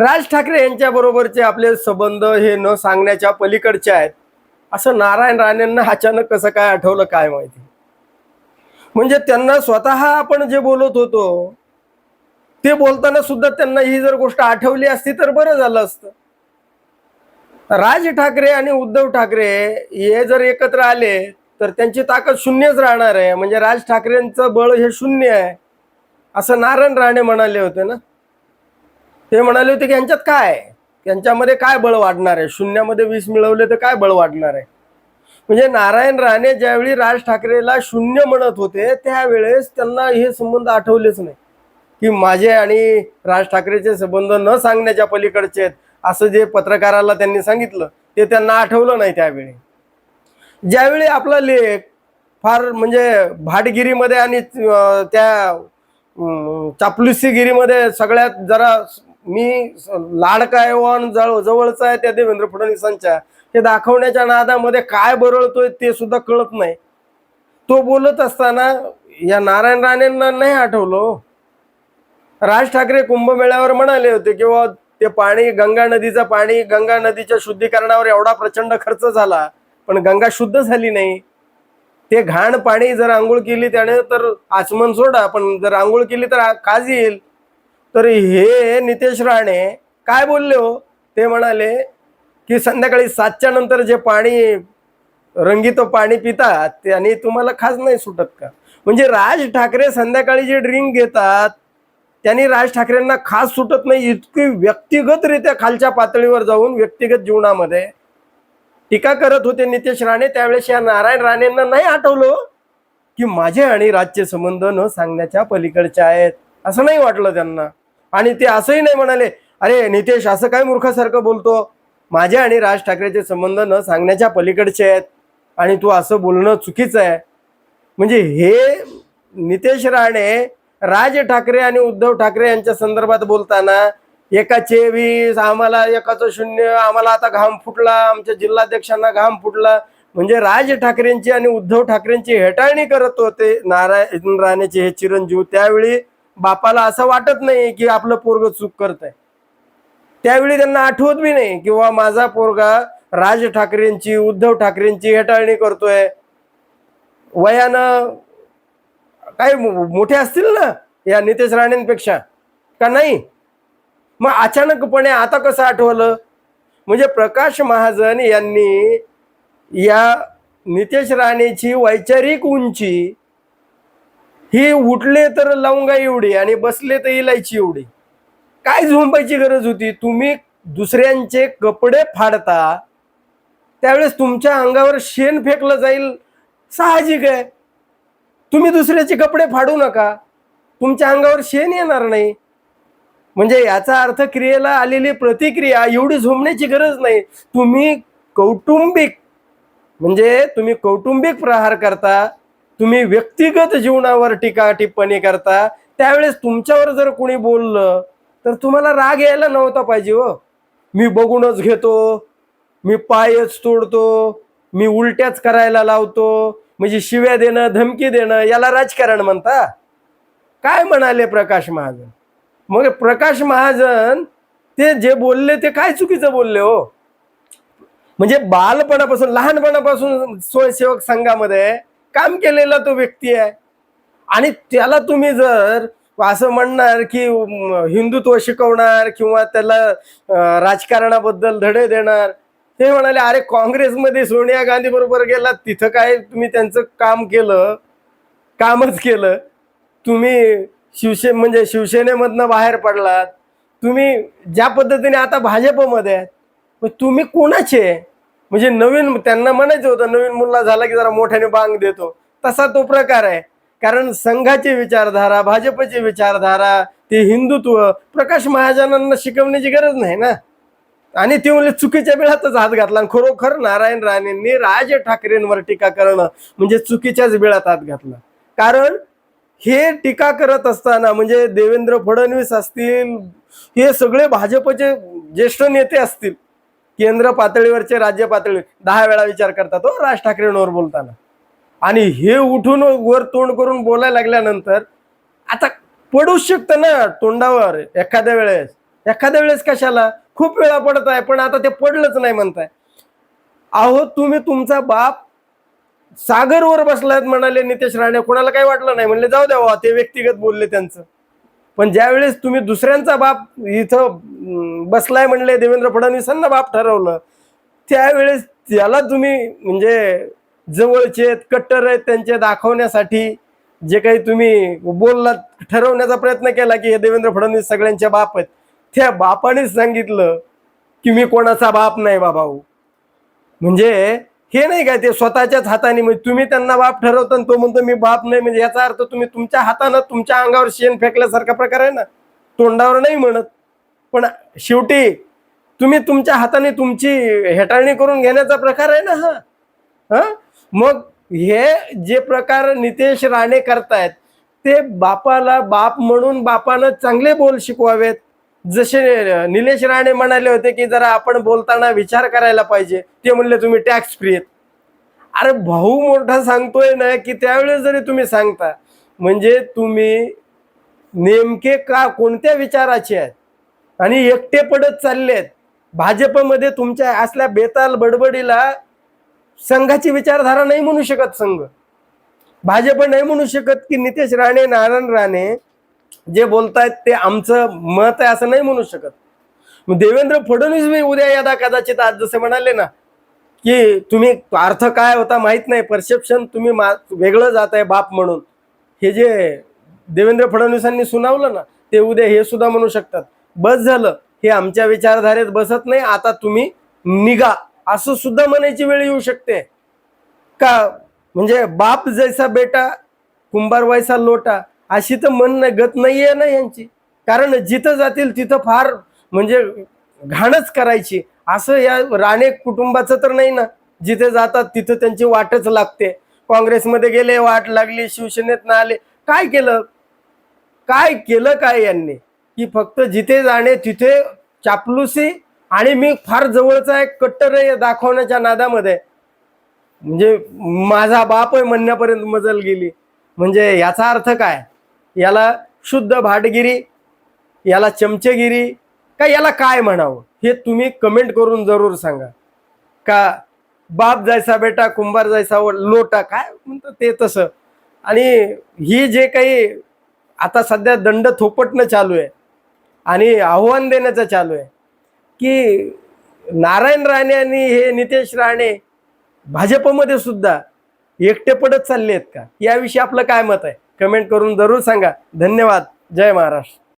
राज ठाकरे यांच्या बरोबरचे आपले संबंध हे न सांगण्याच्या पलीकडचे आहेत. असं नारायण राणेंना अचानक कसं काय आठवलं काय माहिती? म्हणजे त्यांना स्वतः आपण जे बोलत होतो ते बोलताना सुद्धा त्यांना ही जर गोष्ट आठवली असती तर बरं झालं असतं. राज ठाकरे आणि उद्धव ठाकरे हे जर एकत्र आले तर त्यांची ताकद शून्यच राहणार आहे. म्हणजे राज ठाकरेंचं बळ हे शून्य आहे. असं नारायण राणे म्हणाले होते ना? ते म्हणाले होते की यांच्यात काय? त्यांच्यामध्ये यांच्यामध्ये काय बळ वाढणार आहे? शून्यामध्ये वीस मिळवले तर काय बळ वाढणार आहे? म्हणजे नारायण राणे ज्यावेळी राज ठाकरेला शून्य म्हणत होते त्यावेळेस त्यांना हे संबंध आठवलेच नाही. की माझे आणि राज ठाकरेचे संबंध न सांगण्याच्या पलीकडचे आहेत असं जे पत्रकाराला त्यांनी सांगितलं ते त्यांना आठवलं नाही त्यावेळी. ज्यावेळी आपला लेख फार म्हणजे भाटगिरीमध्ये आणि त्या चापलुसीगिरीमध्ये सगळ्यात जरा मी लाडका आहे जवळ जवळचा आहे त्या देवेंद्र फडणवीसांच्या. हे दाखवण्याच्या नादामध्ये काय बरळतोय ते सुद्धा कळत नाही. तो बोलत असताना या नारायण राणेंना नाही आठवलं हो. राज ठाकरे कुंभमेळ्यावर म्हणाले होते किंवा ते पाणी गंगा नदीचं पाणी गंगा नदीच्या शुद्धीकरणावर एवढा प्रचंड खर्च झाला पण गंगा शुद्ध झाली नाही. ते घाण पाणी जर आंघोळ केली त्याने तर आचमन सोडा पण जर आंघोळ केली तर काज येईल. तर हे नितेश राणे काय बोलले हो? ते म्हणाले की संध्याकाळी सातच्या नंतर जे पाणी रंगीत पाणी पितात त्याने तुम्हाला खास नाही सुटत का? म्हणजे राज ठाकरे संध्याकाळी जे ड्रिंक घेतात त्यांनी राज ठाकरेंना खास सुटत नाही इतकी व्यक्तिगतरित्या खालच्या पातळीवर जाऊन व्यक्तिगत जीवनामध्ये टीका करत होते नितेश राणे. त्यावेळेस या नारायण राणेंना नाही आठवलं हो की माझे आणि राजचे संबंध न सांगण्याच्या पलीकडचे आहेत. असं नाही वाटलं त्यांना. आणि ते असंही नाही म्हणाले अरे नितेश असं काय मूर्खासारखं बोलतो? माझे आणि राज ठाकरेचे संबंध न सांगण्याच्या पलीकडचे आहेत आणि तू असं बोलणं चुकीचं आहे. म्हणजे हे नितेश राणे राज ठाकरे आणि उद्धव ठाकरे यांच्या संदर्भात बोलताना एकाचे वीस आम्हाला एकाचं शून्य आम्हाला आता घाम फुटला आमच्या जिल्हाध्यक्षांना घाम फुटला. म्हणजे राज ठाकरेंची आणि उद्धव ठाकरेंची हेटाळणी करत होते नारायण राणेचे हे चिरंजीव. त्यावेळी बापाला असं वाटत नाही की आपलं पोरग चूक करत आहे त्यावेळी त्यांना आठवत बी नाही किंवा माझा पोरगा राज ठाकरेंची उद्धव ठाकरेंची हेटाळणी करतोय. वयानं काही मोठे असतील ना या नितेश राणेंपेक्षा? का नाही? मग अचानकपणे आता कसं आठवलं? म्हणजे प्रकाश महाजन यांनी या नितेश राणेची वैचारिक उंची ही उठले तर लवंगा एवढी आणि बसले तर इलायची एवढी. काय झोंपायची गरज होती? तुम्ही दुसऱ्यांचे कपडे फाडता त्यावेळेस तुमच्या अंगावर शेण फेकलं जाईल. साहजिक आहे. तुम्ही दुसऱ्याचे कपडे फाडू नका. तुमच्या अंगावर शेण येणार नाही. म्हणजे याचा अर्थ क्रियेला आलेली प्रतिक्रिया एवढी झोंबण्याची गरज नाही. तुम्ही कौटुंबिक म्हणजे तुम्ही कौटुंबिक प्रहार करता तुम्ही व्यक्तिगत जीवनावर टीका टिप्पणी करता त्यावेळेस तुमच्यावर जर कोणी बोललं तर तुम्हाला राग यायला नव्हता पाहिजे हो. मी बघूनच घेतो मी पायच तोडतो मी उलट्याच करायला लावतो म्हणजे शिव्या देणं धमकी देणं याला राजकारण म्हणता. काय म्हणाले प्रकाश महाजन? मग प्रकाश महाजन ते जे बोलले ते काय चुकीचं बोलले हो? म्हणजे बालपणापासून लहानपणापासून स्वयंसेवक संघामध्ये काम केलेला तो व्यक्ती आहे. आणि त्याला तुम्ही जर असं म्हणणार की हिंदुत्व शिकवणार किंवा त्याला राजकारणाबद्दल धडे देणार ते म्हणाले अरे काँग्रेसमध्ये सोनिया गांधी बरोबर गेला तिथं काय तुम्ही त्यांचं काम केलं? कामच केलं. तुम्ही शिवसे म्हणजे शिवसेनेमधनं बाहेर पडलात. तुम्ही ज्या पद्धतीने आता भाजपमध्ये आहेत मग तुम्ही कोणाचे? म्हणजे नवीन त्यांना म्हणायचं होतं नवीन मुलगा झाला की जरा मोठ्याने बांग देतो. तसा तो प्रकार आहे. कारण संघाची विचारधारा भाजपची विचारधारा ते हिंदुत्व प्रकाश महाजनांना शिकवण्याची गरज नाही ना? आणि ते म्हणजे चुकीच्या बिळातच हात घातला आणि खरोखर नारायण राणेंनी राज ठाकरेंवर टीका करणं म्हणजे चुकीच्याच बिळात हात घातला. कारण हे टीका करत असताना म्हणजे देवेंद्र फडणवीस असतील हे सगळे भाजपचे ज्येष्ठ नेते असतील केंद्र पातळीवरचे राज्य पातळीवर दहा वेळा विचार करतात हो राज ठाकरेंवर बोलताना. आणि हे उठून वर तोंड करून बोलायला लागल्यानंतर आता पडूच शकतं ना तोंडावर एखाद्या वेळेस? एखाद्या वेळेस कशाला? खूप वेळा पडत आहे पण आता ते पडलंच नाही म्हणताय. अहो तुम्ही तुमचा बाप सागरवर बसलायत म्हणाले नितेश राणे. कोणाला काही वाटलं नाही म्हणले जाऊ द्या ते व्यक्तिगत बोलले त्यांचं. पण ज्यावेळेस तुम्ही दुसऱ्यांचा बाप इथं बसलाय म्हणले देवेंद्र फडणवीसांना बाप ठरवलं त्यावेळेस त्याला तुम्ही म्हणजे जवळचे आहेत, कट्टर आहेत त्यांचे दाखवण्यासाठी जे काही तुम्ही बोललात ठरवण्याचा प्रयत्न केला की हे देवेंद्र फडणवीस सगळ्यांचे बाप आहेत. त्या बापानेच सांगितलं की मी कोणाचा बाप नाही बाबा म्हणजे हे नाही काय ते स्वतःच्याच हाताने म्हणजे तुम्ही त्यांना बाप ठरवता आणि तो म्हणतो मी बाप नाही. म्हणजे याचा अर्थ तुम्ही तुमच्या हातानं तुमच्या अंगावर शेण फेकल्यासारखा प्रकार आहे ना तोंडावर नाही म्हणत. पण शेवटी तुम्ही तुमच्या हाताने तुमची हेटाळणी करून घेण्याचा प्रकार आहे ना हा. हा? मग हे जे प्रकार नितेश राणे करतायत ते बापाला बाप म्हणून बापानं चांगले बोल शिकवावेत. जसे निलेश राणे म्हणाले होते की जरा आपण बोलताना विचार करायला पाहिजे. ते म्हणले तुम्ही टॅक्स फ्री आहेत. अरे भाऊ मोठा सांगतोय ना की त्यावेळेस जरी तुम्ही सांगता म्हणजे तुम्ही नेमके का कोणत्या विचाराचे आहेत? आणि एकटे पडत चालले आहेत. भाजपमध्ये तुमच्या असल्या बेताल बडबडीला संघाची विचारधारा नाही म्हणू शकत संघ. भाजप नाही म्हणू शकत की नितेश राणे नारायण राणे जे बोलतायत ते आमचं मत आहे असं नाही म्हणू शकत. मग देवेंद्र फडणवीस मी उद्या यादा कदाचित आज जसे म्हणाले ना की तुम्ही अर्थ काय होता माहीत नाही परसेप्शन तुम्ही मा वेगळं जात आहे बाप म्हणून. हे जे देवेंद्र फडणवीसांनी सुनावलं ना ते उद्या हे सुद्धा म्हणू शकतात. बस झालं हे आमच्या विचारधारेत बसत नाही आता तुम्ही निघा असं सुद्धा म्हणायची वेळ येऊ शकते. का म्हणजे बाप जैसा बेटा कुंभार वैसा लोटा अशी तर मन नाही आहे ना यांची. कारण जिथं जातील तिथं फार म्हणजे घाणच करायची. असं या राणे कुटुंबाचं तर नाही ना. जिथे जातात तिथं त्यांची वाटच लागते. काँग्रेसमध्ये गेले वाट लागली शिवसेनेत ना आले. काय केलं? काय केलं काय यांनी? की फक्त जिथे जाणे तिथे चापलुसी आणि मी फार जवळचा एक कट्टर आहे दाखवण्याच्या नादामध्ये. म्हणजे माझा बाप आहे म्हणण्यापर्यंत मजल गेली. म्हणजे याचा अर्थ काय? याला शुद्ध भाटगिरी याला चमचेगिरी का याला काय म्हणावं हे तुम्ही कमेंट करून जरूर सांगा. का बाप जायचा बेटा कुंभार जायचा व लोटा काय म्हणतं ते तसं. आणि ही जे काही आता सध्या दंड थोपटणं चालू आहे आणि आव्हान देण्याचं चालू आहे की नारायण राणे आणि हे नितेश राणे भाजपमध्ये सुद्धा एकटे पडत चालले आहेत का? याविषयी आपलं काय मत आहे? कमेंट करून जरूर सांगा. धन्यवाद. जय महाराष्ट्र.